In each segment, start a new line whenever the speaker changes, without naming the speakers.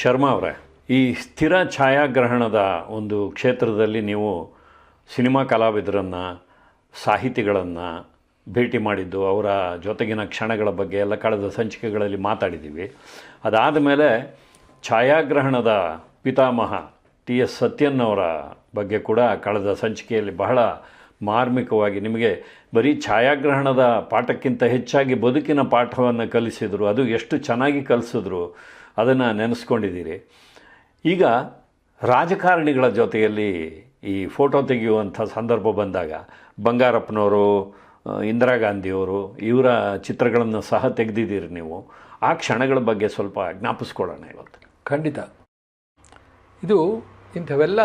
ಶರ್ಮಾ ಅವರೇ, ಈ ಸ್ಥಿರ ಛಾಯಾಗ್ರಹಣದ ಒಂದು ಕ್ಷೇತ್ರದಲ್ಲಿ ನೀವು ಸಿನಿಮಾ ಕಲಾವಿದರನ್ನು, ಸಾಹಿತಿಗಳನ್ನು ಭೇಟಿ ಮಾಡಿದ್ದು, ಅವರ ಜೊತೆಗಿನ ಕ್ಷಣಗಳ ಬಗ್ಗೆ ಎಲ್ಲ ಕಳೆದ ಸಂಚಿಕೆಗಳಲ್ಲಿ ಮಾತಾಡಿದ್ದೀವಿ. ಅದಾದ ಮೇಲೆ ಛಾಯಾಗ್ರಹಣದ ಪಿತಾಮಹ ಟಿ ಎಸ್ ಸತ್ಯನ್ ಅವರ ಬಗ್ಗೆ ಕೂಡ ಕಳೆದ ಸಂಚಿಕೆಯಲ್ಲಿ ಬಹಳ ಮಾರ್ಮಿಕವಾಗಿ ನಿಮಗೆ ಬರೀ ಛಾಯಾಗ್ರಹಣದ ಪಾಠಕ್ಕಿಂತ ಹೆಚ್ಚಾಗಿ ಬದುಕಿನ ಪಾಠವನ್ನು ಕಲಿಸಿದರು, ಅದು ಎಷ್ಟು ಚೆನ್ನಾಗಿ ಕಲಿಸಿದ್ರು ಅದನ್ನು ನೆನೆಸ್ಕೊಂಡಿದ್ದೀರಿ. ಈಗ ರಾಜಕಾರಣಿಗಳ ಜೊತೆಯಲ್ಲಿ ಈ ಫೋಟೋ ತೆಗೆಯುವಂಥ ಸಂದರ್ಭ ಬಂದಾಗ ಬಂಗಾರಪ್ಪನವರು ಇಂದಿರಾ ಗಾಂಧಿಯವರು ಇವರ ಚಿತ್ರಗಳನ್ನು ಸಹ ತೆಗೆದಿದ್ದೀರಿ ನೀವು. ಆ ಕ್ಷಣಗಳ ಬಗ್ಗೆ ಸ್ವಲ್ಪ ಜ್ಞಾಪಿಸ್ಕೊಳ್ಳೋಣ ಇವತ್ತು.
ಖಂಡಿತ. ಇದು ಇಂಥವೆಲ್ಲ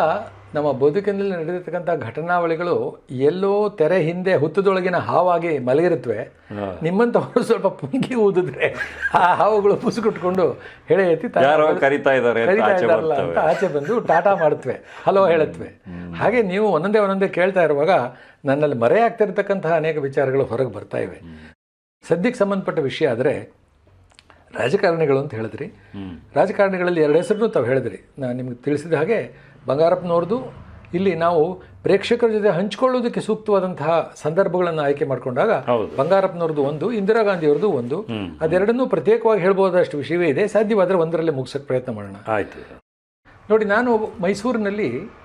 ನಮ್ಮ ಬದುಕಿನಲ್ಲಿ ನಡೆದಿರ್ತಕ್ಕಂಥ ಘಟನಾವಳಿಗಳು ಎಲ್ಲೋ ತೆರೆ ಹಿಂದೆ ಹುತ್ತದೊಳಗಿನ ಹಾವಾಗಿ ಮಲಗಿರುತ್ತವೆ ನಿಮ್ಮಂಥವರು ಸ್ವಲ್ಪ ಪುಂಕಿ ಊದಿದ್ರೆ ಆ ಹಾವುಗಳು ಪುಸುಕುಟ್ಕೊಂಡು ಹೆಳೆ
ಕರಿತಾ ಇದ್ದಾರೆ
ಇದ್ದಾರಲ್ಲ. ಅಂತ ಆಚೆ ಬಂದು ಟಾಟಾ ಮಾಡುತ್ತವೆ ಹಲೋ ಹೇಳುತ್ತವೆ ಹಾಗೆ ನೀವು ಒಂದೊಂದೇ ಒಂದೊಂದೇ ಕೇಳ್ತಾ ಇರುವಾಗ ನನ್ನಲ್ಲಿ ಮರೆಯಾಗ್ತಿರ್ತಕ್ಕಂತಹ ಅನೇಕ ವಿಚಾರಗಳು ಹೊರಗೆ ಬರ್ತಾ ಇವೆ. ಸದ್ಯಕ್ಕೆ ಸಂಬಂಧಪಟ್ಟ ವಿಷಯ ಆದರೆ ರಾಜಕಾರಣಿಗಳು ಅಂತ ಹೇಳಿದ್ರಿ. ರಾಜಕಾರಣಿಗಳಲ್ಲಿ ಎರಡು ಹೆಸರನ್ನು ತಾವು ಹೇಳಿದ್ರಿ. ನಾನು ನಿಮ್ಗೆ ತಿಳಿಸಿದ ಹಾಗೆ ಬಂಗಾರಪ್ಪನವ್ರದ್ದು. ಇಲ್ಲಿ ನಾವು ಪ್ರೇಕ್ಷಕರ ಜೊತೆ ಹಂಚಿಕೊಳ್ಳೋದಕ್ಕೆ ಸೂಕ್ತವಾದಂತಹ ಸಂದರ್ಭಗಳನ್ನು ಆಯ್ಕೆ ಮಾಡಿಕೊಂಡಾಗ. ಬಂಗಾರಪ್ಪನವ್ರದ್ದು ಒಂದು ಇಂದಿರಾ ಗಾಂಧಿಯವ್ರದ್ದು ಒಂದು. ಅದೆರಡನ್ನೂ ಪ್ರತ್ಯೇಕವಾಗಿ ಹೇಳ್ಬೋದಷ್ಟು ವಿಷಯವೇ ಇದೆ. ಸಾಧ್ಯವಾದರೆ ಒಂದರಲ್ಲೇ ಮುಗಿಸೋಕ್ಕೆ ಪ್ರಯತ್ನ ಮಾಡೋಣ.
ಆಯಿತು.
ನೋಡಿ ನಾನು ಮೈಸೂರಿನಲ್ಲಿ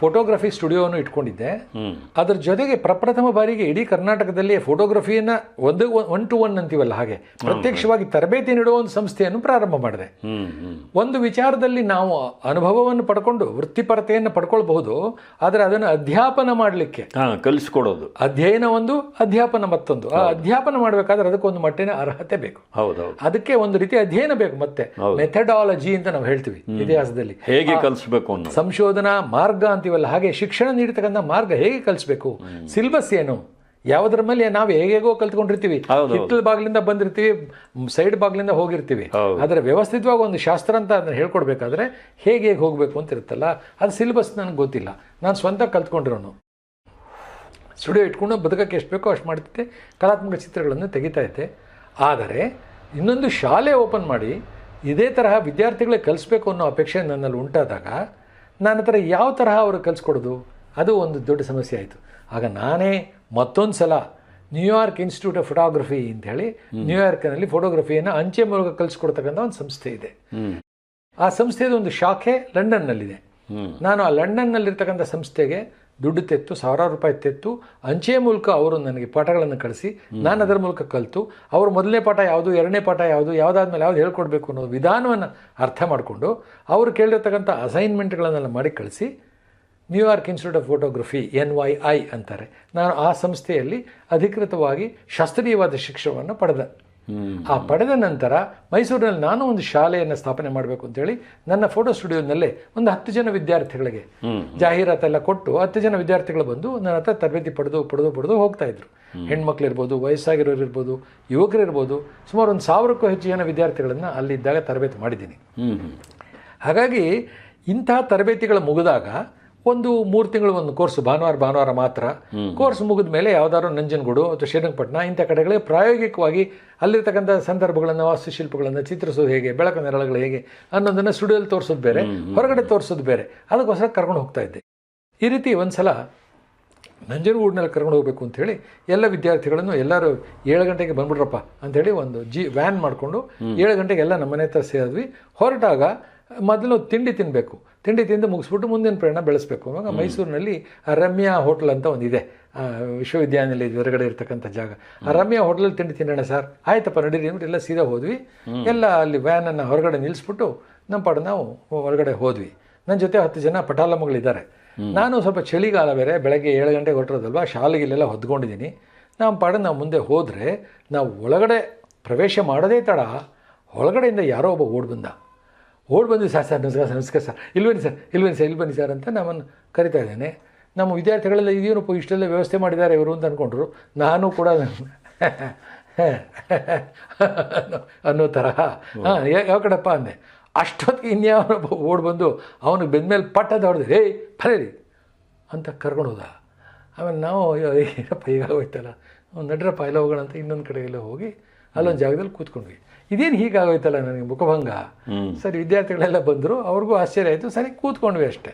ಫೋಟೋಗ್ರಫಿ ಸ್ಟುಡಿಯೋವನ್ನು ಇಟ್ಕೊಂಡಿದ್ದೆ. ಅದರ ಜೊತೆಗೆ ಪ್ರಪ್ರಥಮ ಬಾರಿಗೆ ಇಡೀ ಕರ್ನಾಟಕದಲ್ಲಿ ಫೋಟೋಗ್ರಫಿಯನ್ನು ಒಂದು ಒನ್ ಟು ಒನ್ ಅಂತೀವಲ್ಲ ಹಾಗೆ ಪ್ರತ್ಯಕ್ಷವಾಗಿ ತರಬೇತಿ ನೀಡುವ ಒಂದು ಸಂಸ್ಥೆಯನ್ನು ಪ್ರಾರಂಭ ಮಾಡಿದೆ. ಒಂದು ವಿಚಾರದಲ್ಲಿ ನಾವು ಅನುಭವವನ್ನು ಪಡ್ಕೊಂಡು ವೃತ್ತಿಪರತೆಯನ್ನು ಪಡ್ಕೊಳ್ಬಹುದು ಆದರೆ ಅದನ್ನು ಅಧ್ಯಾಪನ ಮಾಡಲಿಕ್ಕೆ.
ಕಲಿಸ್ಕೊಡೋದು.
ಅಧ್ಯಯನ ಒಂದು ಅಧ್ಯಾಪನ ಮತ್ತೊಂದು. ಆ ಅಧ್ಯಾಪನ ಮಾಡಬೇಕಾದ್ರೆ ಅದಕ್ಕೊಂದು ಮಟ್ಟಿನ ಅರ್ಹತೆ ಬೇಕು.
ಹೌದೌದು
ಅದಕ್ಕೆ ಒಂದು ರೀತಿ ಅಧ್ಯಯನ ಬೇಕು ಮತ್ತೆ. ಮೆಥಡಾಲಜಿ ಅಂತ ನಾವು ಹೇಳ್ತೀವಿ ಇತಿಹಾಸದಲ್ಲಿ.
ಹೇಗೆ ಕಲಿಸಬೇಕು
ಸಂಶೋಧನಾ ಮಾರ್ಗ ಅಂತೀವಲ್ಲ ಹಾಗೆ ಶಿಕ್ಷಣ ನೀಡತಕ್ಕಂಥ ಮಾರ್ಗ ಹೇಗೆ ಕಲಿಸ್ಬೇಕು? ಸಿಲೆಬಸ್ ಏನು? ಯಾವುದ್ರ ಮೇಲೆ ನಾವು ಹೇಗೇಗೋ ಕಲ್ತ್ಕೊಂಡಿರ್ತೀವಿ. ಹಿತ್ತಲ ಬಾಗಿಲಿಂದ ಬಂದಿರ್ತೀವಿ ಸೈಡ್ ಬಾಗಿಲಿಂದ ಹೋಗಿರ್ತೀವಿ. ಆದರೆ ವ್ಯವಸ್ಥಿತವಾಗಿ ಒಂದು ಶಾಸ್ತ್ರ ಅಂತ ಅದನ್ನ ಹೇಳ್ಕೊಡ್ಬೇಕಾದ್ರೆ ಹೇಗೆ ಹೇಗೆ ಹೋಗಬೇಕು ಅಂತ ಇರುತ್ತಲ್ಲ ಅದು ಸಿಲೆಬಸ್ ನನಗೆ ಗೊತ್ತಿಲ್ಲ. ನಾನು ಸ್ವಂತ ಕಲ್ತ್ಕೊಂಡಿರೋನು. ಸ್ಟುಡಿಯೋ ಇಟ್ಕೊಂಡು ಬದುಕಕ್ಕೆ ಎಷ್ಟು ಬೇಕೋ ಅಷ್ಟು ಮಾಡ್ತಿದ್ದೆ ಕಲಾತ್ಮಕ ಚಿತ್ರಗಳನ್ನು ತೆಗಿತಾ ಇದ್ದೆ. ಆದರೆ ಇನ್ನೊಂದು ಶಾಲೆ ಓಪನ್ ಮಾಡಿ ಇದೇ ತರಹ ವಿದ್ಯಾರ್ಥಿಗಳೇ ಕಲಿಸ್ಬೇಕು ಅನ್ನೋ ಅಪೇಕ್ಷೆ ನನ್ನಲ್ಲಿ ಉಂಟಾದಾಗ ನನ್ನ ಹತ್ರ ಯಾವ ತರಹ ಅವರು ಕಲಿಸ್ಕೊಡೋದು? ಅದು ಒಂದು ದೊಡ್ಡ ಸಮಸ್ಯೆ ಆಯಿತು. ಆಗ ನಾನೇ ಮತ್ತೊಂದು ಸಲ ನ್ಯೂಯಾರ್ಕ್ ಇನ್ಸ್ಟಿಟ್ಯೂಟ್ ಆಫ್ ಫೋಟೋಗ್ರಫಿ ಅಂತ ಹೇಳಿ ನ್ಯೂಯಾರ್ಕ್ನಲ್ಲಿ ಫೋಟೋಗ್ರಫಿಯನ್ನು ಅಂಚೆ ಮೂಲಕ ಕಲಿಸ್ಕೊಡ್ತಕ್ಕಂಥ ಒಂದು ಸಂಸ್ಥೆ ಇದೆ. ಆ ಸಂಸ್ಥೆಯದು ಒಂದು ಶಾಖೆ ಲಂಡನ್ನಲ್ಲಿದೆ
ನಲ್ಲಿದೆ
ನಾನು ಆ ಲಂಡನ್ನಲ್ಲಿರ್ತಕ್ಕಂಥ ಸಂಸ್ಥೆಗೆ ದುಡ್ಡು ತೆತ್ತು ಸಾವಿರಾರು ರೂಪಾಯಿ ತೆತ್ತು ಅಂಚೆಯ ಮೂಲಕ ಅವರು ನನಗೆ ಪಾಠಗಳನ್ನು ಕಳಿಸಿ ನಾನು ಅದರ ಮೂಲಕ ಕಲಿತು ಅವರು ಮೊದಲನೇ ಪಾಠ ಯಾವುದು ಎರಡನೇ ಪಾಠ ಯಾವುದು ಯಾವುದಾದ್ಮೇಲೆ ಯಾವ್ದು ಹೇಳ್ಕೊಡ್ಬೇಕು ಅನ್ನೋ ವಿಧಾನವನ್ನು ಅರ್ಥ ಮಾಡಿಕೊಂಡು ಅವರು ಕೇಳಿರ್ತಕ್ಕಂಥ ಅಸೈನ್ಮೆಂಟ್ಗಳನ್ನೆಲ್ಲ ಮಾಡಿ ಕಳಿಸಿ New York institute of photography N Y I ಅಂತಾರೆ. ನಾನು ಆ ಸಂಸ್ಥೆಯಲ್ಲಿ ಅಧಿಕೃತವಾಗಿ ಶಾಸ್ತ್ರೀಯವಾದ ಶಿಕ್ಷಣವನ್ನು ಪಡೆದೆ. ಆ ಪಡೆದ ನಂತರ ಮೈಸೂರಿನಲ್ಲಿ ನಾನು ಒಂದು ಶಾಲೆಯನ್ನು ಸ್ಥಾಪನೆ ಮಾಡಬೇಕು ಅಂತೇಳಿ ನನ್ನ ಫೋಟೋ ಸ್ಟುಡಿಯೋನಲ್ಲೇ ಒಂದು ಹತ್ತು ಜನ ವಿದ್ಯಾರ್ಥಿಗಳಿಗೆ ಜಾಹೀರಾತೆಲ್ಲ ಕೊಟ್ಟು ಹತ್ತು ಜನ ವಿದ್ಯಾರ್ಥಿಗಳು ಬಂದು ನನ್ನ ಹತ್ರ ತರಬೇತಿ ಪಡೆದು ಪಡೆದು ಪಡೆದು ಹೋಗ್ತಾ ಇದ್ರು. ಹೆಣ್ಮಕ್ಳು ಇರ್ಬೋದು ವಯಸ್ಸಾಗಿರೋರು ಇರ್ಬೋದು ಯುವಕರು ಇರ್ಬೋದು ಸುಮಾರು ಒಂದು ಸಾವಿರಕ್ಕೂ ಹೆಚ್ಚು ಜನ ವಿದ್ಯಾರ್ಥಿಗಳನ್ನು ಅಲ್ಲಿದ್ದಾಗ ತರಬೇತಿ ಮಾಡಿದ್ದೀನಿ. ಹಾಗಾಗಿ ಇಂತಹ ತರಬೇತಿಗಳು ಮುಗಿದಾಗ ಒಂದು ಮೂರು ತಿಂಗಳು ಒಂದು ಕೋರ್ಸ್ ಭಾನುವಾರ ಭಾನುವಾರ ಮಾತ್ರ. ಕೋರ್ಸ್ ಮುಗಿದ ಮೇಲೆ ಯಾವ್ದಾದ್ರು ನಂಜನಗೂಡು ಅಥವಾ ಶ್ರೀರಂಗಪಟ್ಟಣ ಇಂಥ ಕಡೆಗಳಿಗೆ ಪ್ರಾಯೋಗಿಕವಾಗಿ ಅಲ್ಲಿರ್ತಕ್ಕಂಥ ಸಂದರ್ಭಗಳನ್ನು ವಾಸ್ತುಶಿಲ್ಪಗಳನ್ನು ಚಿತ್ರಿಸೋದು ಹೇಗೆ ಬೆಳಕು ನೆರಳುಗಳು ಹೇಗೆ ಅನ್ನೋದನ್ನು ಸ್ಟುಡಿಯೋಲ್ಲಿ ತೋರಿಸೋದು ಬೇರೆ ಹೊರಗಡೆ ತೋರಿಸೋದು ಬೇರೆ. ಅದಕ್ಕೋಸ್ಕರ ಕರ್ಕೊಂಡು ಹೋಗ್ತಾ ಇದ್ದೆ. ಈ ರೀತಿ ಒಂದ್ಸಲ ನಂಜನಗೂಡಿನಲ್ಲಿ ಕರ್ಕೊಂಡು ಹೋಗಬೇಕು ಅಂಥೇಳಿ ಎಲ್ಲ ವಿದ್ಯಾರ್ಥಿಗಳನ್ನು ಎಲ್ಲರೂ ಏಳು ಗಂಟೆಗೆ ಬಂದ್ಬಿಡ್ರಪ್ಪ ಅಂಥೇಳಿ ಒಂದು ಜಿ ವ್ಯಾನ್ ಮಾಡಿಕೊಂಡು ಏಳು ಗಂಟೆಗೆ ಎಲ್ಲ ನಮ್ಮ ಮನೆ ಹತ್ರ ಸೇರಿದ್ವಿ. ಹೊರಟಾಗ ಮೊದಲು ತಿಂಡಿ ತಿನ್ನಬೇಕು ತಿಂಡಿ ತಿಂದು ಮುಗಿಸ್ಬಿಟ್ಟು ಮುಂದಿನ ಪ್ರಯಾಣ ಬೆಳೆಸಬೇಕು. ಅವಾಗ ಮೈಸೂರಿನಲ್ಲಿ ರಮ್ಯಾ ಹೋಟ್ಲ್ ಅಂತ ಒಂದಿದೆ ವಿಶ್ವವಿದ್ಯಾನಿಲಯದ ಹೊರಗಡೆ ಇರ್ತಕ್ಕಂಥ ಜಾಗ. ಆ ರಮ್ಯಾ ಹೋಟ್ಲಲ್ಲಿ ತಿಂಡಿ ತಿನ್ನೋಣ ಸರ್. ಆಯ್ತಪ್ಪ ನಡೀರಿ ಅಂದ್ಬಿಟ್ಟು ಎಲ್ಲ ಸೀದಾ ಹೋದ್ವಿ. ಎಲ್ಲ ಅಲ್ಲಿ ವ್ಯಾನನ್ನು ಹೊರಗಡೆ ನಿಲ್ಲಿಸ್ಬಿಟ್ಟು ನಮ್ಮ ಪಾಡು ನಾವು ಹೊರಗಡೆ ಹೋದ್ವಿ. ನನ್ನ ಜೊತೆ ಹತ್ತು ಜನ ಪಟಾಲಮ್ಮಗಳಿದ್ದಾರೆ. ನಾನು ಸ್ವಲ್ಪ ಚಳಿಗಾಲ ಬೇರೆ ಬೆಳಗ್ಗೆ ಏಳು ಗಂಟೆಗೆ ಹೊರಟಿರೋದಲ್ವಾ ಶಾಲೆಗಿಲ್ಲೆಲ್ಲ ಹೊದ್ಕೊಂಡಿದ್ದೀನಿ ನಮ್ಮ ಪಾಡು ನಾವು ಮುಂದೆ ಹೋದರೆ ನಾವು ಒಳಗಡೆ ಪ್ರವೇಶ ಮಾಡೋದೇ ತಡ ಒಳಗಡೆಯಿಂದ ಯಾರೋ ಒಬ್ಬ ಓಡ್ ಬಂದ ಓಡ್ ಬಂದ್ವಿ ಸರ್ ಸರ್, ನಮಸ್ಕಾರ ಸರ್ ನಮಸ್ಕಾರ, ಸರ್. ಇಲ್ಲಿ ಬನ್ನಿ, ಸರ್, ಇಲ್ಲಿ ಬನ್ನಿ, ಸರ್, ಇಲ್ಲಿ ಬನ್ನಿ, ಸರ್ ಅಂತ ನಮ್ಮನ್ನು ಕರಿತಾ ಇದ್ದೇನೆ. ನಮ್ಮ ವಿದ್ಯಾರ್ಥಿಗಳೆಲ್ಲ ಇದೇನಪ್ಪ ಇಷ್ಟೆಲ್ಲ ವ್ಯವಸ್ಥೆ ಮಾಡಿದ್ದಾರೆ ಇವರು ಅಂತ ಅಂದ್ಕೊಂಡ್ರು ನಾನು ಕೂಡ ಅನ್ನೋ- ತರಹ ಹಾಂ ಯಾವ ಕಡೆಪ್ಪ ಅಂದೆ? ಅಷ್ಟೊತ್ತಿಗೆ ಇನ್ಯಾವನೊಬ್ಬ ಓಡ್ ಬಂದು ಅವನಿಗೆ ಬೆಂದ್ಮೇಲೆ ಪಟ್ಟದ ಹೊಡೆದು ಹೇ ರೀ ಅಂತ ಕರ್ಕೊಂಡು ಹೋದ. ಆಮೇಲೆ ನಾವು ಏನಪ್ಪ ಈಗ ನಡ್ರಪ್ಪ ಹೋಗೋಣ ಅಂತ ಇನ್ನೊಂದು ಕಡೆ ಎಲ್ಲ ಹೋಗಿ ಅಲ್ಲೊಂದು ಜಾಗದಲ್ಲಿ ಕೂತ್ಕೊಂಡ್ವಿ. ಇದೇನು ಹೀಗಾಗೋಯ್ತಲ್ಲ ನನಗೆ ಮುಖಭಂಗ? ಸರಿ ವಿದ್ಯಾರ್ಥಿಗಳೆಲ್ಲ ಬಂದರು ಅವ್ರಿಗೂ ಆಶ್ಚರ್ಯ ಆಯಿತು. ಸರಿ ಕೂತ್ಕೊಂಡ್ವಿ ಅಷ್ಟೇ.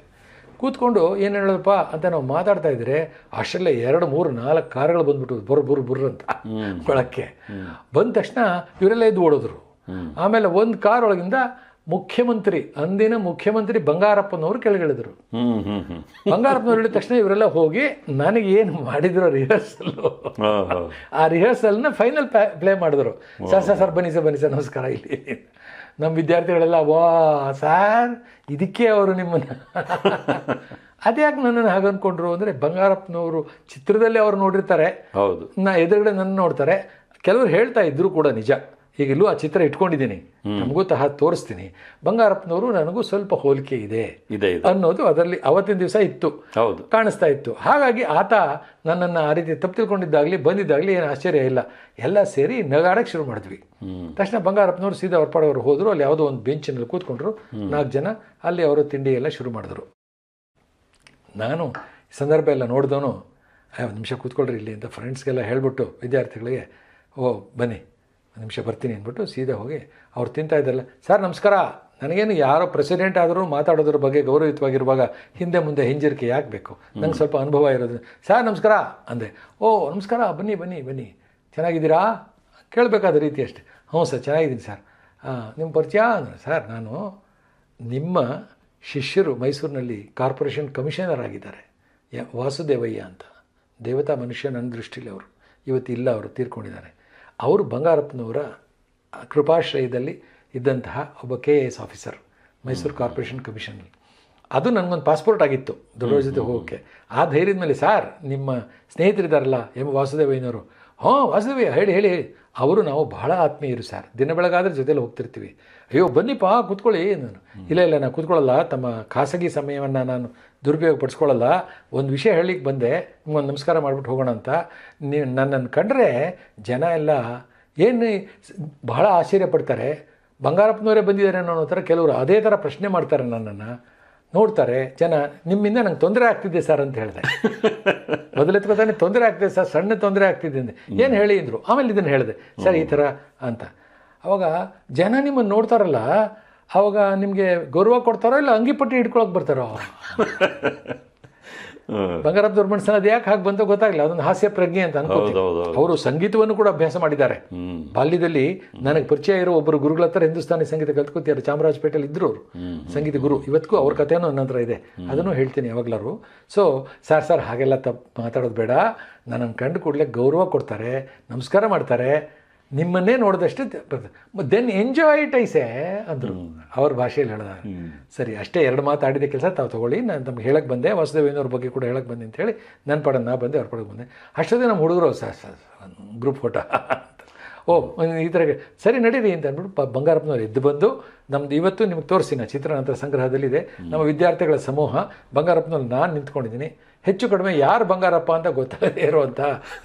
ಕೂತ್ಕೊಂಡು ಏನು ಹೇಳೋದಪ್ಪ ಅಂತ ನಾವು ಮಾತಾಡ್ತಾ ಇದ್ರೆ ಅಷ್ಟರಲ್ಲೇ ಎರಡು ಮೂರು ನಾಲ್ಕು ಕಾರ್ಗಳು ಬಂದ್ಬಿಟ್ಟು ಬರ್ ಬುರ್ ಬುರ್ ಅಂತ ಒಳಕ್ಕೆ. ಬಂದ ತಕ್ಷಣ ಇವರೆಲ್ಲ ಇದ್ದು ಓಡೋದ್ರು. ಆಮೇಲೆ ಒಂದು ಕಾರ್ ಒಳಗಿಂದ ಮುಖ್ಯಮಂತ್ರಿ ಅಂದಿನ ಮುಖ್ಯಮಂತ್ರಿ ಬಂಗಾರಪ್ಪನವರು ಕೆಳಗಿಳಿದ್ರು. ಬಂಗಾರಪ್ಪನವ್ರು ಹೇಳಿದ ತಕ್ಷಣ ಇವರೆಲ್ಲ ಹೋಗಿ ನನಗೆ ಏನು ಮಾಡಿದ್ರು
ರಿಹರ್ಸಲ್.
ಆ ರಿಹರ್ಸಲ್ನ ಫೈನಲ್ ಪ್ಲೇ ಮಾಡಿದ್ರು. ಸರ್ ಸರ್ ಸರ್ ಬನ್ನಿ ಸರ್ ಬನ್ನಿ ಸರ್ ನಮಸ್ಕಾರ ಇಲ್ಲಿ. ನಮ್ಮ ವಿದ್ಯಾರ್ಥಿಗಳೆಲ್ಲ ವಾ ಸಾರ್ ಇದಕ್ಕೆ ಅವರು ನಿಮ್ಮನ್ನು. ಅದ್ಯಾಕೆ ನನ್ನನ್ನು ಹಾಗೆ ಅಂದ್ಕೊಂಡ್ರು ಅಂದರೆ ಬಂಗಾರಪ್ಪನವರು ಚಿತ್ರದಲ್ಲಿ ಅವ್ರು ನೋಡಿರ್ತಾರೆ.
ಹೌದು.
ನಾ ಎದುರುಗಡೆ ನನ್ನ ನೋಡ್ತಾರೆ. ಕೆಲವರು ಹೇಳ್ತಾ ಇದ್ರು ಕೂಡ ನಿಜ. ಈಗ ಇಲ್ಲೂ ಆ ಚಿತ್ರ ಇಟ್ಕೊಂಡಿದ್ದೀನಿ. ನಮಗೂ ತಹ ತೋರಿಸ್ತೀನಿ. ಬಂಗಾರಪ್ಪನವರು ನನಗೂ ಸ್ವಲ್ಪ ಹೋಲಿಕೆ ಇದೆ
ಇದೆ
ಅನ್ನೋದು ಅದರಲ್ಲಿ ಅವತ್ತಿನ ದಿವಸ ಇತ್ತು.
ಹೌದು.
ಕಾಣಿಸ್ತಾ ಇತ್ತು. ಹಾಗಾಗಿ ಆತ ನನ್ನನ್ನು ಆ ರೀತಿ ತಪ್ಪು ತಿಳ್ಕೊಂಡಿದ್ದಾಗಲಿ ಬಂದಿದ್ದಾಗಲಿ ಏನು ಆಶ್ಚರ್ಯ ಇಲ್ಲ. ಎಲ್ಲ ಸೇರಿ ನಗಾಡಕ್ಕೆ ಶುರು ಮಾಡಿದ್ವಿ. ತಕ್ಷಣ ಬಂಗಾರಪ್ಪನವರು ಸೀದಾ ಹೊರಪಾಡವರು ಹೋದರು ಅಲ್ಲಿ ಯಾವುದೋ ಒಂದು ಬೆಂಚಿನಲ್ಲಿ ಕೂತ್ಕೊಂಡ್ರು. ನಾಲ್ಕು ಜನ ಅಲ್ಲಿ ಅವರು ತಿಂಡಿ ಎಲ್ಲ ಶುರು ಮಾಡಿದ್ರು. ನಾನು ಸಂದರ್ಭ ಎಲ್ಲ ನೋಡಿದವನು ಒಂದು ನಿಮಿಷ ಕೂತ್ಕೊಳ್ರಿ ಇಲ್ಲಿ ಅಂತ ಫ್ರೆಂಡ್ಸ್ಗೆಲ್ಲ ಹೇಳ್ಬಿಟ್ಟು ವಿದ್ಯಾರ್ಥಿಗಳಿಗೆ ಓ ಬನ್ನಿ. ನಿಮಿಷ ಬರ್ತೀನಿ ಅಂದ್ಬಿಟ್ಟು ಸೀದಾ ಹೋಗಿ ಅವ್ರು ತಿಂತಾ ಇದ್ದಲ್ಲ ಸರ್, ನಮಸ್ಕಾರ. ನನಗೇನು ಯಾರೋ ಪ್ರೆಸಿಡೆಂಟ್ ಆದರೂ ಮಾತಾಡೋದ್ರ ಬಗ್ಗೆ ಗೌರವಯುತವಾಗಿರುವಾಗ ಹಿಂದೆ ಮುಂದೆ ಹಿಂಜರಿಕೆ ಯಾಕೆ ಬೇಕು? ನಂಗೆ ಸ್ವಲ್ಪ ಅನುಭವ ಇರೋದು. ಸರ್, ನಮಸ್ಕಾರ. ಅಂದೆ. ಓ, ನಮಸ್ಕಾರ. ಬನ್ನಿ ಬನ್ನಿ ಬನ್ನಿ. ಚೆನ್ನಾಗಿದ್ದೀರಾ? ಕೇಳಬೇಕಾದ ರೀತಿ ಅಷ್ಟೆ. ಹ್ಞೂ ಸರ್, ಚೆನ್ನಾಗಿದ್ದೀನಿ ಸರ್. ನಿಮ್ಮ ಪರಿಚಯ? ಅಂದ್ರೆ. ಸರ್, ನಾನು ನಿಮ್ಮ ಶಿಷ್ಯರು ಮೈಸೂರಿನಲ್ಲಿ ಕಾರ್ಪೊರೇಷನ್ ಕಮಿಷನರ್ ಆಗಿದ್ದಾರೆ. ವಾಸುದೇವಯ್ಯ ಅಂತ. ದೇವತಾ ಮನುಷ್ಯ ನನ್ನ ದೃಷ್ಟಿಲಿ ಅವರು. ಇವತ್ತು ಇಲ್ಲ ಅವರು ತೀರ್ಕೊಂಡಿದ್ದಾರೆ. ಅವರು ಬಂಗಾರಪ್ಪನವರ ಕೃಪಾಶ್ರಯದಲ್ಲಿ ಇದ್ದಂತಹ ಒಬ್ಬ K A S officer Mysuru corporation ಕಮಿಷನಲ್ಲಿ ಅದು ನನಗೊಂದು ಪಾಸ್ಪೋರ್ಟ್ ಆಗಿತ್ತು ದೊಡ್ಡವ್ರ ಜೊತೆ ಹೋಗೋಕ್ಕೆ. ಆ ಧೈರ್ಯದ ಮೇಲೆ, ಸಾರ್, ನಿಮ್ಮ ಸ್ನೇಹಿತರಿದ್ದಾರಲ್ಲ ಎಂ ವಾಸುದೇವಯ್ಯನವರು. ಹಾಂ, ವಾಸುದೇವಯ್ಯ, ಹೇಳಿ ಹೇಳಿ ಹೇಳಿ. ಅವರು ನಾವು ಬಹಳ ಆತ್ಮೀಯರು, ಸರ್. ದಿನ ಬೆಳಗಾದ್ರೆ ಜೊತೆಲಿ ಹೋಗ್ತಿರ್ತೀವಿ. ಅಯ್ಯೋ, ಬನ್ನಿಪ್ಪ, ಕೂತ್ಕೊಳ್ಳಿ ನಾನು ಇಲ್ಲ ಇಲ್ಲ ನಾನು ಕೂತ್ಕೊಳ್ಳಲ್ಲ. ತಮ್ಮ ಖಾಸಗಿ ಸಮಯವನ್ನು ನಾನು ದುರುಪಯೋಗ ಪಡಿಸ್ಕೊಳ್ಳಲ್ಲ ಒಂದು ವಿಷಯ ಹೇಳಲಿಕ್ಕೆ ಬಂದೆ. ನಿಮ್ಗೊಂದು ನಮಸ್ಕಾರ ಮಾಡಿಬಿಟ್ಟು ಹೋಗೋಣ ಅಂತ. ನೀವು ನನ್ನನ್ನು ಕಂಡ್ರೆ ಜನ ಎಲ್ಲ ಏನು ಬಹಳ ಆಶ್ಚರ್ಯ ಪಡ್ತಾರೆ ಬಂಗಾರಪ್ಪನವರೇ ಬಂದಿದ್ದಾರೆ ಅನ್ನೋ ಥರ ಕೆಲವರು ಅದೇ ಥರ ಪ್ರಶ್ನೆ ಮಾಡ್ತಾರೆ ನನ್ನನ್ನು. ನೋಡ್ತಾರೆ ಜನ ನಿಮ್ಮಿಂದ ನಂಗೆ ತೊಂದರೆ ಆಗ್ತಿದೆ ಸರ್ ಅಂತ ಹೇಳಿದೆ. ಮೊದಲೆತ್ಕೋತಾನೆ ತೊಂದರೆ ಆಗ್ತಿದೆ ಸರ್ ಸಣ್ಣ ತೊಂದರೆ ಆಗ್ತಿದೆ ಅಂದೆ. ಏನು ಹೇಳಿ ಅಂದರು. ಆಮೇಲೆ ಇದನ್ನು ಹೇಳಿದೆ. ಸರ್ ಈ ಥರ ಅಂತ. ಅವಾಗ ಜನ ನಿಮ್ಮನ್ನು ನೋಡ್ತಾರಲ್ಲ ಅವಾಗ ನಿಮಗೆ ಗೌರವ ಕೊಡ್ತಾರೋ ಇಲ್ಲ ಅಂಗಿಪಟ್ಟಿ ಹಿಡ್ಕೊಳಕ್ಕೆ ಬರ್ತಾರೋ? ಬಂಗಾರಪ್ಪ ಮನಸ್ಸಲ್ಲಿ ಅದು ಯಾಕೆ ಹಾಗೆ ಬಂತೋ ಗೊತ್ತಾಗಲಿಲ್ಲ. ಅದೊಂದು ಹಾಸ್ಯ ಪ್ರಜ್ಞೆ ಅಂತ ಅನ್ಕೋತೀನಿ.
ಹೌದು.
ಅವರು ಸಂಗೀತವನ್ನು ಕೂಡ ಅಭ್ಯಾಸ ಮಾಡಿದ್ದಾರೆ. ಬಾಲ್ಯದಲ್ಲಿ ನನಗೆ ಪರಿಚಯ ಇರೋ ಒಬ್ಬರು ಗುರುಗಳ ಹತ್ರ ಹಿಂದೂಸ್ತಾನಿ ಸಂಗೀತ ಕಲ್ತ್ಕೊತಿದ್ದಾರೆ. ಚಾಮರಾಜಪೇಟೆಯಲ್ಲಿ ಇದ್ರು ಅವರು. ಸಂಗೀತ ಗುರು. ಇವತ್ತಿಗೂ ಅವ್ರ ಕಥೆಯೂ ನನ್ನ ಹತ್ರ ಇದೆ. ಅದನ್ನು ಹೇಳ್ತೀನಿ ಯಾವಾಗಲಾರು ಸೊ ಸರ್ ಸರ್ ಹಾಗೆಲ್ಲ ತಪ್ಪು ಮಾತಾಡೋದು ಬೇಡ. ನನ್ನನ್ನು ಕಂಡು ಕೂಡಲೇ ಗೌರವ ಕೊಡ್ತಾರೆ. ನಮಸ್ಕಾರ ಮಾಡ್ತಾರೆ. ನಿಮ್ಮನ್ನೇ ನೋಡಿದಷ್ಟೇ ದೆನ್ ಎಂಜಾಯ್ ಇಟ್ ಐಸೆ ಅಂದರು. ಅವ್ರ ಭಾಷೆಯಲ್ಲಿ ಹೇಳ್ದ ಸರಿ ಅಷ್ಟೇ ಎರಡು ಮಾತಾಡಿದ ಕೆಲಸ ತಾವು ತಗೊಳ್ಳಿ. ನಾನು ತಮ್ಗೆ ಹೇಳಕ್ಕೆ ಬಂದೆ. ವಾಸುದೇವೇನವ್ರ ಬಗ್ಗೆ ಕೂಡ ಹೇಳಕ್ಕೆ ಬಂದೆ ಅಂತ ಹೇಳಿ ನನ್ನ ಪಡ ನಾ ಬಂದೆ ಅವ್ರ ಪಡಕ್ಕೆ ಬಂದೆ. ಅಷ್ಟೊತ್ತಿಗೆ ನಮ್ಮ ಹುಡುಗರು ಸರ್ ಸರ್ ಗ್ರೂಪ್ ಫೋಟೋ ಓ ಈ ಥರ ಸರಿ ನಡೀರಿ ಅಂತ ಅಂದ್ಬಿಟ್ಟು ಬಂಗಾರಪ್ಪನವರು ಬಂಗಾರಪ್ಪನವ್ರು ಎದ್ದು ಬಂದು ನಮ್ದು ಇವತ್ತು ನಿಮಗೆ ತೋರಿಸ್ತೀನಿ ಚಿತ್ರ ನಂತರ ಸಂಗ್ರಹದಲ್ಲಿದೆ ನಮ್ಮ ವಿದ್ಯಾರ್ಥಿಗಳ ಸಮೂಹ ಬಂಗಾರಪ್ಪನಲ್ಲಿ ನಾನು ನಿಂತ್ಕೊಂಡಿದ್ದೀನಿ. ಹೆಚ್ಚು ಕಡಿಮೆ ಯಾರು ಬಂಗಾರಪ್ಪ ಅಂತ ಗೊತ್ತಾಗದೇ ಇರುವಂಥ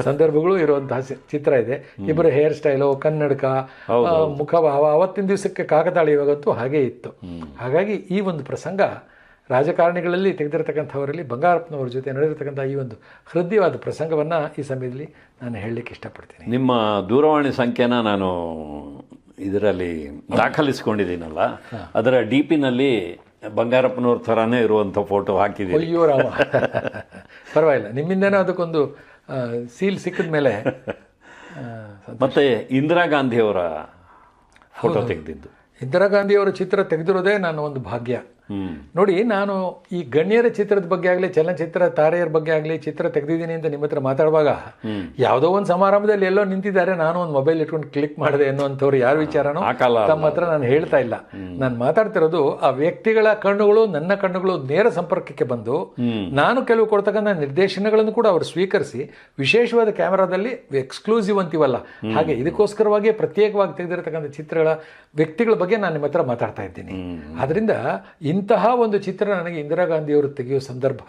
ಸಂದರ್ಭಗಳು ಇರುವಂತಹ ಚಿತ್ರ ಇದೆ. ಇಬ್ಬರು ಹೇರ್ ಸ್ಟೈಲು ಕನ್ನಡಕ ಮುಖಭಾವ ಅವತ್ತಿನ ದಿವಸಕ್ಕೆ ಕಾಕತಾಳೀಯವಾಗಂತೂ ಹಾಗೇ ಇತ್ತು. ಹಾಗಾಗಿ ಈ ಒಂದು ಪ್ರಸಂಗ ರಾಜಕಾರಣಿಗಳಲ್ಲಿ ತೆಗೆದಿರತಕ್ಕಂಥವರಲ್ಲಿ ಬಂಗಾರಪ್ಪನವ್ರ ಜೊತೆ ನಡೆದಿರ್ತಕ್ಕಂಥ ಈ ಒಂದು ಹೃದಯವಾದ ಪ್ರಸಂಗವನ್ನು ಈ ಸಮಯದಲ್ಲಿ ನಾನು ಹೇಳಲಿಕ್ಕೆ ಇಷ್ಟಪಡ್ತೀನಿ.
ನಿಮ್ಮ ದೂರವಾಣಿ ಸಂಖ್ಯೆನ ನಾನು ಇದರಲ್ಲಿ ದಾಖಲಿಸ್ಕೊಂಡಿದ್ದೀನಲ್ಲ ಅದರ ಡಿ ಪಿನಲ್ಲಿ ಬಂಗಾರಪ್ಪನವ್ರ ಥರನೇ ಇರುವಂಥ ಫೋಟೋ ಹಾಕಿದ್ದೀನಿ
ಅಯ್ಯೋ ರಾಮ. ಪರವಾಗಿಲ್ಲ. ನಿಮ್ಮಿಂದನೇ ಅದಕ್ಕೊಂದು ಸೀಲ್ ಸಿಕ್ಕಿದ ಮೇಲೆ
ಮತ್ತೆ ಇಂದಿರಾ ಗಾಂಧಿಯವರ ಫೋಟೋ ತೆಗೆದಿದ್ದು.
ಇಂದಿರಾ ಗಾಂಧಿಯವರ ಚಿತ್ರ ತೆಗೆದಿರೋದೇ ನಾನು ಒಂದು ಭಾಗ್ಯ. ನೋಡಿ ನಾನು ಈ ಗಣ್ಯರ ಚಿತ್ರದ ಬಗ್ಗೆ ಆಗಲಿ ಚಲನಚಿತ್ರ ತಾರೆಯರ ಬಗ್ಗೆ ಆಗಲಿ ಚಿತ್ರ ತೆಗೆದಿದ್ದೀನಿ ಅಂತ ನಿಮ್ಮ ಹತ್ರ ಮಾತಾಡುವಾಗ ಯಾವುದೋ ಒಂದು ಸಮಾರಂಭದಲ್ಲಿ ಎಲ್ಲೋ ನಿಂತಿದ್ದಾರೆ ನಾನು ಒಂದು ಮೊಬೈಲ್ ಇಟ್ಕೊಂಡು ಕ್ಲಿಕ್ ಮಾಡಿದೆ ಅನ್ನುವಂಥವ್ರು ಯಾರ ವಿಚಾರನೋ ತಮ್ಮ ಹತ್ರ ನಾನು ಹೇಳ್ತಾ ಇಲ್ಲ. ನಾನು ಮಾತಾಡ್ತಿರೋದು ಆ ವ್ಯಕ್ತಿಗಳ ಕಣ್ಣುಗಳು ನನ್ನ ಕಣ್ಣುಗಳು ನೇರ ಸಂಪರ್ಕಕ್ಕೆ ಬಂದು ನಾನು ಕೆಲವು ಕೊಡ್ತಕ್ಕಂಥ ನಿರ್ದೇಶನಗಳನ್ನು ಕೂಡ ಅವರು ಸ್ವೀಕರಿಸಿ ವಿಶೇಷವಾದ ಕ್ಯಾಮೆರಾದಲ್ಲಿ ಎಕ್ಸ್ಕ್ಲೂಸಿವ್ ಅಂತೀವಲ್ಲ ಹಾಗೆ ಇದಕ್ಕೋಸ್ಕರವಾಗಿ ಪ್ರತ್ಯೇಕವಾಗಿ ತೆಗೆದಿರತಕ್ಕಂಥ ಚಿತ್ರಗಳ ವ್ಯಕ್ತಿಗಳ ಬಗ್ಗೆ ನಾನು ನಿಮ್ಮ ಹತ್ರ ಮಾತಾಡ್ತಾ ಇದ್ದೀನಿ. ಆದ್ರಿಂದ ಇಂತಹ ಒಂದು ಚಿತ್ರ ನನಗೆ ಇಂದಿರಾ ಗಾಂಧಿಯವರು ತೆಗೆಯೋ ಸಂದರ್ಭ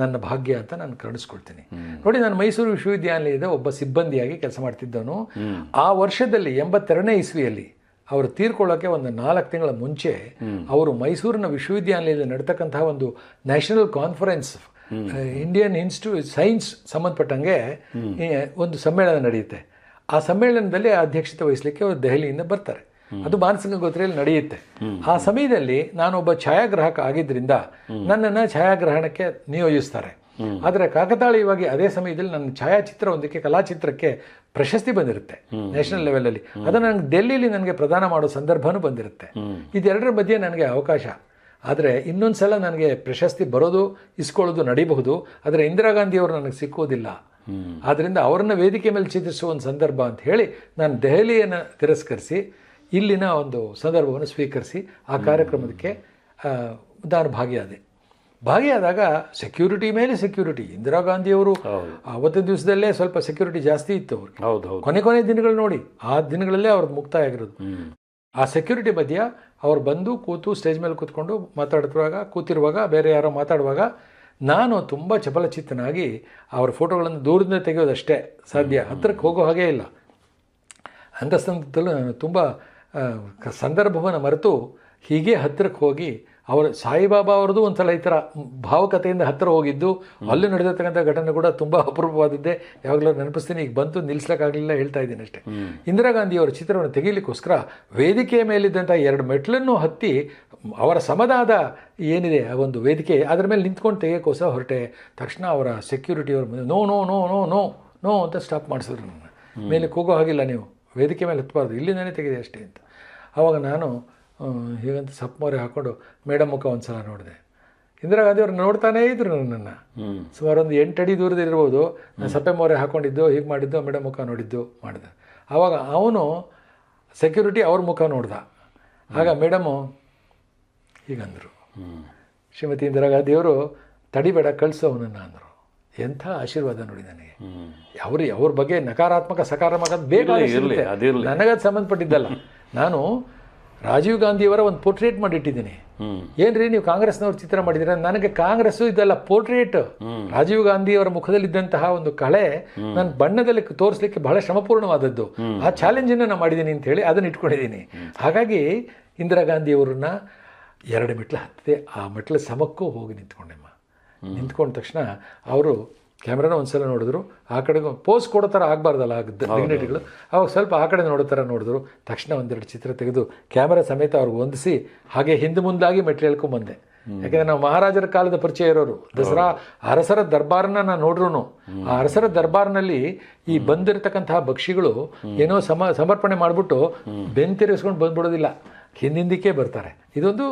ನನ್ನ ಭಾಗ್ಯ ಅಂತ ನಾನು ಕರುಣಿಸ್ಕೊಳ್ತೀನಿ. ನೋಡಿ ನಾನು ಮೈಸೂರು ವಿಶ್ವವಿದ್ಯಾನಿಲಯದ ಒಬ್ಬ ಸಿಬ್ಬಂದಿಯಾಗಿ ಕೆಲಸ ಮಾಡ್ತಿದ್ದವನು. ಆ ವರ್ಷದಲ್ಲಿ ಎಂಬತ್ತೆರಡನೇ ಇಸ್ವಿಯಲ್ಲಿ ಅವರು ತೀರ್ಕೊಳ್ಳೋಕೆ ಒಂದು ನಾಲ್ಕು ತಿಂಗಳ ಮುಂಚೆ ಅವರು ಮೈಸೂರಿನ ವಿಶ್ವವಿದ್ಯಾನಿಲಯದಲ್ಲಿ ನಡ್ತಕ್ಕಂತಹ ಒಂದು national conference Indian institute science ಸಂಬಂಧಪಟ್ಟಂಗೆ ಒಂದು ಸಮ್ಮೇಳನ ನಡೆಯುತ್ತೆ. ಆ ಸಮ್ಮೇಳನದಲ್ಲಿ ಅಧ್ಯಕ್ಷತೆ ವಹಿಸಲಿಕ್ಕೆ ಅವರು ದೆಹಲಿಯಿಂದ ಬರ್ತಾರೆ. ಅದು ಮಾನಸಿಕ ಗೋತ್ರೆಯಲ್ಲಿ ನಡೆಯುತ್ತೆ. ಆ ಸಮಯದಲ್ಲಿ ನಾನೊಬ್ಬ ಛಾಯಾಗ್ರಾಹಕ ಆಗಿದ್ದರಿಂದ ನನ್ನನ್ನು ಛಾಯಾಗ್ರಹಣಕ್ಕೆ ನಿಯೋಜಿಸ್ತಾರೆ. ಆದರೆ ಕಾಕತಾಳೀಯವಾಗಿ ಅದೇ ಸಮಯದಲ್ಲಿ ನನ್ನ ಛಾಯಾಚಿತ್ರವೊಂದಕ್ಕೆ, ಕಲಾಚಿತ್ರಕ್ಕೆ ಪ್ರಶಸ್ತಿ ಬಂದಿರುತ್ತೆ ನ್ಯಾಷನಲ್ ಲೆವೆಲಲ್ಲಿ. ಅದನ್ನು ನನಗೆ ಡೆಲ್ಲಿಲಿ ನನಗೆ ಪ್ರದಾನ ಮಾಡೋ ಸಂದರ್ಭನೂ ಬಂದಿರುತ್ತೆ. ಇದೆರಡರ ಮಧ್ಯೆ ನನಗೆ ಅವಕಾಶ. ಆದರೆ ಇನ್ನೊಂದು ಸಲ ನನಗೆ ಪ್ರಶಸ್ತಿ ಬರೋದು, ಇಸ್ಕೊಳ್ಳೋದು ನಡೀಬಹುದು. ಆದರೆ ಇಂದಿರಾ ಗಾಂಧಿಯವರು ನನಗೆ ಸಿಕ್ಕೋದಿಲ್ಲ ಆದ್ದರಿಂದ ಅವರನ್ನ ವೇದಿಕೆ ಮೇಲೆ ಚಿತ್ರಿಸುವ ಒಂದು ಸಂದರ್ಭ ಅಂತ ಹೇಳಿ ನಾನು ದೆಹಲಿಯನ್ನು ತಿರಸ್ಕರಿಸಿ ಇಲ್ಲಿನ ಒಂದು ಸಂದರ್ಭವನ್ನು ಸ್ವೀಕರಿಸಿ ಆ ಕಾರ್ಯಕ್ರಮಕ್ಕೆ ನಾನು ಭಾಗಿಯಾದೆ. ಭಾಗಿಯಾದಾಗ ಸೆಕ್ಯೂರಿಟಿ ಮೇಲೆ ಸೆಕ್ಯೂರಿಟಿ ಇಂದಿರಾ ಗಾಂಧಿಯವರು ಅವತ್ತಿನ ದಿವಸದಲ್ಲೇ ಸ್ವಲ್ಪ ಸೆಕ್ಯೂರಿಟಿ ಜಾಸ್ತಿ ಇತ್ತು ಅವ್ರಿಗೆ.
ಹೌದು ಹೌದು.
ಕೊನೆ ಕೊನೆ ದಿನಗಳು ನೋಡಿ ಆ ದಿನಗಳಲ್ಲೇ ಅವ್ರದ್ದು ಮುಕ್ತಾಯ ಆಗಿರೋದು ಆ ಸೆಕ್ಯೂರಿಟಿ ಮಧ್ಯ ಅವ್ರು ಬಂದು ಕೂತು ಸ್ಟೇಜ್ ಮೇಲೆ ಕೂತ್ಕೊಂಡು ಮಾತಾಡ್ತಿರುವಾಗ ಕೂತಿರುವಾಗ ಬೇರೆ ಯಾರೋ ಮಾತಾಡುವಾಗ ನಾನು ತುಂಬ ಚಪಲಚಿತ್ತನಾಗಿ ಅವರ ಫೋಟೋಗಳನ್ನು ದೂರದಿಂದ ತೆಗೆಯೋದಷ್ಟೇ ಸಾಧ್ಯ. ಹತ್ತಿರಕ್ಕೆ ಹೋಗೋ ಹಾಗೇ ಇಲ್ಲ. ಅಂಥ ಸಂದರ್ಭದಲ್ಲೂ ನಾನು ತುಂಬ ಸಂದರ್ಭವನ್ನು ಮರೆತು ಹೀಗೆ ಹತ್ತಿರಕ್ಕೆ ಹೋಗಿ ಅವರು ಸಾಯಿಬಾಬಾ ಅವ್ರದ್ದು ಒಂದು ಸಲ ಈ ಥರ ಭಾವುಕತೆಯಿಂದ ಹತ್ತಿರ ಹೋಗಿದ್ದು ಅಲ್ಲೂ ನಡೆದಿರ್ತಕ್ಕಂಥ ಘಟನೆ ಕೂಡ ತುಂಬ ಅಪರೂಪವಾದದ್ದೇ. ಯಾವಾಗಲೂ ನೆನಪಿಸ್ತೀನಿ ಈಗ ಬಂತು ನಿಲ್ಲಿಸ್ಲಿಕ್ಕಾಗಲಿಲ್ಲ ಹೇಳ್ತಾ ಇದ್ದೀನಿ ಅಷ್ಟೇ. ಇಂದಿರಾ ಗಾಂಧಿ ಅವರ ಚಿತ್ರವನ್ನು ತೆಗೀಲಿಕ್ಕೋಸ್ಕರ ವೇದಿಕೆಯ ಮೇಲಿದ್ದಂಥ ಎರಡು ಮೆಟ್ಲನ್ನು ಹತ್ತಿ ಅವರ ಸಮದಾದ ಏನಿದೆ ಆ ಒಂದು ವೇದಿಕೆ ಅದರ ಮೇಲೆ ನಿಂತ್ಕೊಂಡು ತೆಗೆಯೋಕ್ಕೋಸ್ಕರ ಹೊರಟೆ. ತಕ್ಷಣ ಅವರ ಸೆಕ್ಯೂರಿಟಿಯವ್ರ ಮುಂದೆ no no no no no no ಅಂತ ಸ್ಟಾಪ್ ಮಾಡಿಸಿದ್ರು ನನ್ನ ಮೇಲೆ ಕೂಗೋ ಹಾಗಿಲ್ಲ ನೀವು. ವೇದಿಕೆ ಮೇಲೆ ಹತ್ತಬಾರ್ದು ಇಲ್ಲಿಂದನೇ ತೆಗಿದೆ ಅಷ್ಟೇ ಅಂತ. ಆವಾಗ ನಾನು ಹೀಗಂತ ಸಪ್ಮೋರೆ ಹಾಕ್ಕೊಂಡು ಮೇಡಮ್ ಮುಖ ಒಂದು ಸಲ ನೋಡಿದೆ. ಇಂದಿರಾ ಗಾಂಧಿ ಅವ್ರು ನೋಡ್ತಾನೇ ಇದ್ರು ನನ್ನನ್ನು. ಸುಮಾರು ಒಂದು ಎಂಟಡಿ ಅಡಿ ದೂರದ ಇರ್ಬೋದು. ನಾನು ಸಪ್ಪೆ ಮೋರೆ ಹಾಕ್ಕೊಂಡಿದ್ದು ಹೀಗೆ ಮಾಡಿದ್ದು ಮೇಡಮ್ ಮುಖ ನೋಡಿದ್ದು ಮಾಡಿದೆ. ಆವಾಗ ಅವನು ಸೆಕ್ಯೂರಿಟಿ ಅವ್ರ ಮುಖ ನೋಡ್ದ. ಆಗ ಮೇಡಮು ಹೀಗಂದರು. ಶ್ರೀಮತಿ ಇಂದಿರಾ ಗಾಂಧಿಯವರು ತಡಿಬೇಡ ಕಳಿಸು ಅವನನ್ನು ಅಂದರು. ಎಂಥ ಆಶೀರ್ವಾದ ನೋಡಿ ನನಗೆ. ಅವ್ರ ಅವ್ರ ಬಗ್ಗೆ ನಕಾರಾತ್ಮಕ ಸಕಾರಾತ್ಮಕ.
ಅದಿರ್ಲಿ.
ನನಗದು ಸಂಬಂಧಪಟ್ಟಿದ್ದಲ್ಲ. ನಾನು ರಾಜೀವ್ ಗಾಂಧಿಯವರ ಒಂದು ಪೋರ್ಟ್ರೇಟ್ ಮಾಡಿಟ್ಟಿದ್ದೀನಿ. ಏನ್ರಿ ನೀವು ಕಾಂಗ್ರೆಸ್ನವ್ರ ಚಿತ್ರ ಮಾಡಿದಿರ ನನಗೆ ಕಾಂಗ್ರೆಸ್ ಇದೆಲ್ಲ ಪೋರ್ಟ್ರೇಟ್. ರಾಜೀವ್ ಗಾಂಧಿಯವರ ಮುಖದಲ್ಲಿದ್ದಂತಹ ಒಂದು ಕಳೆ ನಾನು ಬಣ್ಣದಲ್ಲಿ ತೋರಿಸ್ಲಿಕ್ಕೆ ಬಹಳ ಶ್ರಮಪೂರ್ಣವಾದದ್ದು. ಆ ಚಾಲೆಂಜನ್ನು ನಾನು ಮಾಡಿದ್ದೀನಿ ಅಂತ ಹೇಳಿ ಅದನ್ನು ಇಟ್ಕೊಂಡಿದ್ದೀನಿ. ಹಾಗಾಗಿ ಇಂದಿರಾ ಗಾಂಧಿಯವರನ್ನ ಎರಡು ಮೆಟ್ಲು ಹತ್ತಿದೆ. ಆ ಮೆಟ್ಲ ಸಮಕ್ಕೂ ಹೋಗಿ ನಿಂತ್ಕೊಂಡೆಮ್ಮ. ನಿಂತ್ಕೊಂಡ ತಕ್ಷಣ ಅವರು ಕ್ಯಾಮ್ರಾನ ಒಂದ್ಸಲ ನೋಡಿದ್ರು ಆ ಕಡೆಗೂ ಪೋಸ್ ಕೊಡೋ ಥರ ಆಗಬಾರ್ದಲ್ಲ ಡಿಗ್ನಿಟಿಗಳು ಅವಾಗ ಸ್ವಲ್ಪ ಆ ಕಡೆ ನೋಡೋ ಥರ ನೋಡಿದ್ರು. ತಕ್ಷಣ ಒಂದೆರಡು ಚಿತ್ರ ತೆಗೆದು ಕ್ಯಾಮ್ರಾ ಸಮೇತ ಅವ್ರಿಗೆ ಹೊಂದಿಸಿ ಹಾಗೆ ಹಿಂದೆ ಮುಂದಾಗಿ ಮೆಟ್ಲು ಬಂದೆ. ಯಾಕಂದ್ರೆ ನಾವು ಮಹಾರಾಜರ ಕಾಲದ ಪರಿಚಯ ಇರೋರು. ದಸರಾ ಅರಸರ ದರ್ಬಾರ್ನ ನಾನು ನೋಡ್ರು ಆ ಅರಸರ ದರ್ಬಾರ್ನಲ್ಲಿ ಈ ಬಂದಿರತಕ್ಕಂತಹ ಭಕ್ಷಿಗಳು ಏನೋ ಸಮ ಸಮರ್ಪಣೆ ಮಾಡಿಬಿಟ್ಟು ಬೆಂತಿರಿಸ್ಕೊಂಡು ಬಂದ್ಬಿಡೋದಿಲ್ಲ. ಹಿಂದಿಂದಕ್ಕೆ ಬರ್ತಾರೆ. ಇದೊಂದು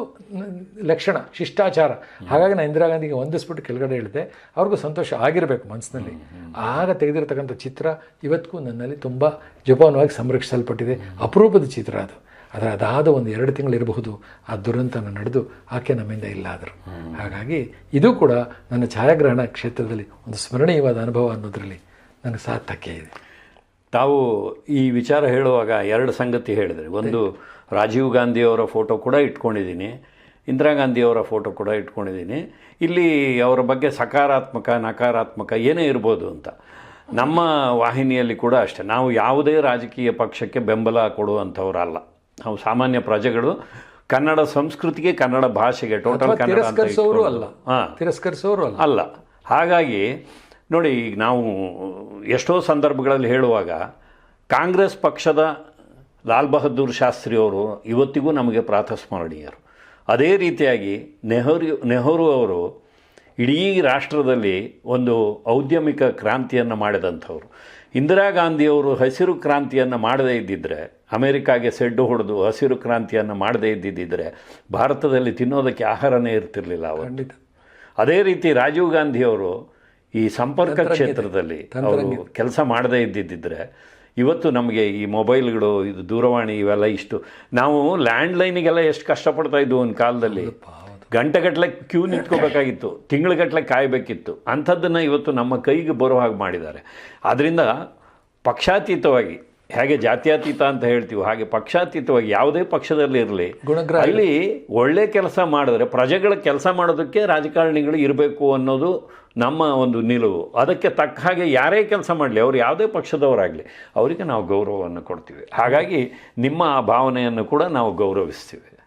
ಲಕ್ಷಣ, ಶಿಷ್ಟಾಚಾರ. ಹಾಗಾಗಿ ನಾನು ಇಂದಿರಾ ಗಾಂಧಿಗೆ ಹೊಂದಿಸ್ಬಿಟ್ಟು ಕೆಳಗಡೆ ಹೇಳಿದೆ, ಅವ್ರಿಗೂ ಸಂತೋಷ ಆಗಿರಬೇಕು ಮನಸ್ಸಿನಲ್ಲಿ ಆಗ ತೆಗೆದಿರ್ತಕ್ಕಂಥ ಚಿತ್ರ ಇವತ್ತಿಗೂ ನನ್ನಲ್ಲಿ ತುಂಬ ಜಪಾನವಾಗಿ ಸಂರಕ್ಷಿಸಲ್ಪಟ್ಟಿದೆ. ಅಪರೂಪದ ಚಿತ್ರ ಅದು. ಅದರ ಅದಾದ ಒಂದು ಎರಡು ತಿಂಗಳಿರಬಹುದು ಆ ದುರಂತನ ನಡೆದು ಆಕೆ ನಮ್ಮಿಂದ ಇಲ್ಲ ಆದರು. ಹಾಗಾಗಿ ಇದು ಕೂಡ ನನ್ನ ಛಾಯಾಗ್ರಹಣ ಕ್ಷೇತ್ರದಲ್ಲಿ ಒಂದು ಸ್ಮರಣೀಯವಾದ ಅನುಭವ ಅನ್ನೋದರಲ್ಲಿ ನನಗೆ ಸಾರ್ಥಕ್ಯ ಇದೆ.
ತಾವು ಈ ವಿಚಾರ ಹೇಳುವಾಗ ಎರಡು ಸಂಗತಿ ಹೇಳಿದರೆ. ಒಂದು ರಾಜೀವ್ ಗಾಂಧಿಯವರ ಫೋಟೋ ಕೂಡ ಇಟ್ಕೊಂಡಿದ್ದೀನಿ ಇಂದಿರಾ ಗಾಂಧಿಯವರ ಫೋಟೋ ಕೂಡ ಇಟ್ಕೊಂಡಿದ್ದೀನಿ. ಇಲ್ಲಿ ಅವರ ಬಗ್ಗೆ ಸಕಾರಾತ್ಮಕ ನಕಾರಾತ್ಮಕ ಏನೇ ಇರ್ಬೋದು ಅಂತ. ನಮ್ಮ ವಾಹಿನಿಯಲ್ಲಿ ಕೂಡ ಅಷ್ಟೇ. ನಾವು ಯಾವುದೇ ರಾಜಕೀಯ ಪಕ್ಷಕ್ಕೆ ಬೆಂಬಲ ಕೊಡುವಂಥವ್ರಲ್ಲ. ನಾವು ಸಾಮಾನ್ಯ ಪ್ರಜೆಗಳು ಕನ್ನಡ ಸಂಸ್ಕೃತಿಗೆ ಕನ್ನಡ ಭಾಷೆಗೆ ಟೋಟಲ್ ಕನ್ನಡ
ತಿರಸ್ಕರಿಸೋರು ಅಲ್ಲ.
ಹಾಂ.
ತಿರಸ್ಕರಿಸೋರು ಅಲ್ಲ.
ಅಲ್ಲ. ಹಾಗಾಗಿ ನೋಡಿ ಈಗ ನಾವು ಎಷ್ಟೋ ಸಂದರ್ಭಗಳಲ್ಲಿ ಹೇಳುವಾಗ ಕಾಂಗ್ರೆಸ್ ಪಕ್ಷದ ಲಾಲ್ ಬಹದ್ದೂರ್ ಶಾಸ್ತ್ರಿಯವರು ಇವತ್ತಿಗೂ ನಮಗೆ ಪ್ರಾತಸ್ಮರಣೀಯರು. ಅದೇ ರೀತಿಯಾಗಿ ನೆಹರು ನೆಹರು ಅವರು ಇಡೀ ರಾಷ್ಟ್ರದಲ್ಲಿ ಒಂದು ಔದ್ಯಮಿಕ ಕ್ರಾಂತಿಯನ್ನು ಮಾಡಿದಂಥವ್ರು. ಇಂದಿರಾ ಗಾಂಧಿಯವರು ಹಸಿರು ಕ್ರಾಂತಿಯನ್ನು ಮಾಡದೇ ಇದ್ದಿದ್ದರೆ ಅಮೆರಿಕಾಗೆ ಸೆಡ್ಡು ಹೊಡೆದು ಹಸಿರು ಕ್ರಾಂತಿಯನ್ನು ಮಾಡದೇ ಇದ್ದಿದ್ದರೆ ಭಾರತದಲ್ಲಿ ತಿನ್ನೋದಕ್ಕೆ ಆಹಾರನೇ ಇರ್ತಿರ್ಲಿಲ್ಲ ಅವರು ಅದೇ ರೀತಿ ರಾಜೀವ್ ಗಾಂಧಿಯವರು ಈ ಸಂಪರ್ಕ ಕ್ಷೇತ್ರದಲ್ಲಿ ಅವರು ಕೆಲಸ ಮಾಡದೇ ಇದ್ದಿದ್ದರೆ ಇವತ್ತು ನಮಗೆ ಈ ಮೊಬೈಲ್ಗಳು ಇದು ದೂರವಾಣಿ ಇವೆಲ್ಲ ಇಷ್ಟು. ನಾವು ಲ್ಯಾಂಡ್ಲೈನಿಗೆಲ್ಲ ಎಷ್ಟು ಕಷ್ಟಪಡ್ತಾ ಇದ್ವು ಒಂದು ಕಾಲದಲ್ಲಿ. ಗಂಟೆಗಟ್ಟಲೆ ಕ್ಯೂ ನಿಂತ್ಕೋಬೇಕಾಗಿತ್ತು. ತಿಂಗಳುಗಟ್ಟಲೆ ಕಾಯಬೇಕಿತ್ತು. ಅಂಥದ್ದನ್ನು ಇವತ್ತು ನಮ್ಮ ಕೈಗೆ ಬರೋ ಹಾಗೆ ಮಾಡಿದ್ದಾರೆ. ಆದ್ದರಿಂದ ಪಕ್ಷಾತೀತವಾಗಿ ಹೇಗೆ ಜಾತ್ಯಾತೀತ ಅಂತ ಹೇಳ್ತೀವಿ ಹಾಗೆ ಪಕ್ಷಾತೀತವಾಗಿ ಯಾವುದೇ ಪಕ್ಷದಲ್ಲಿ ಇರಲಿ ಅಲ್ಲಿ ಒಳ್ಳೆ ಕೆಲಸ ಮಾಡಿದ್ರೆ ಪ್ರಜೆಗಳ ಕೆಲಸ ಮಾಡೋದಕ್ಕೆ ರಾಜಕಾರಣಿಗಳು ಇರಬೇಕು ಅನ್ನೋದು ನಮ್ಮ ಒಂದು ನಿಲುವು. ಅದಕ್ಕೆ ತಕ್ಕ ಹಾಗೆ ಯಾರೇ ಕೆಲಸ ಮಾಡಲಿ, ಅವರು ಯಾವುದೇ ಪಕ್ಷದವರಾಗಲಿ, ಅವರಿಗೆ ನಾವು ಗೌರವವನ್ನು ಕೊಡ್ತೀವಿ. ಹಾಗಾಗಿ ನಿಮ್ಮ ಆ ಭಾವನೆಯನ್ನು ಕೂಡ ನಾವು ಗೌರವಿಸ್ತೀವಿ.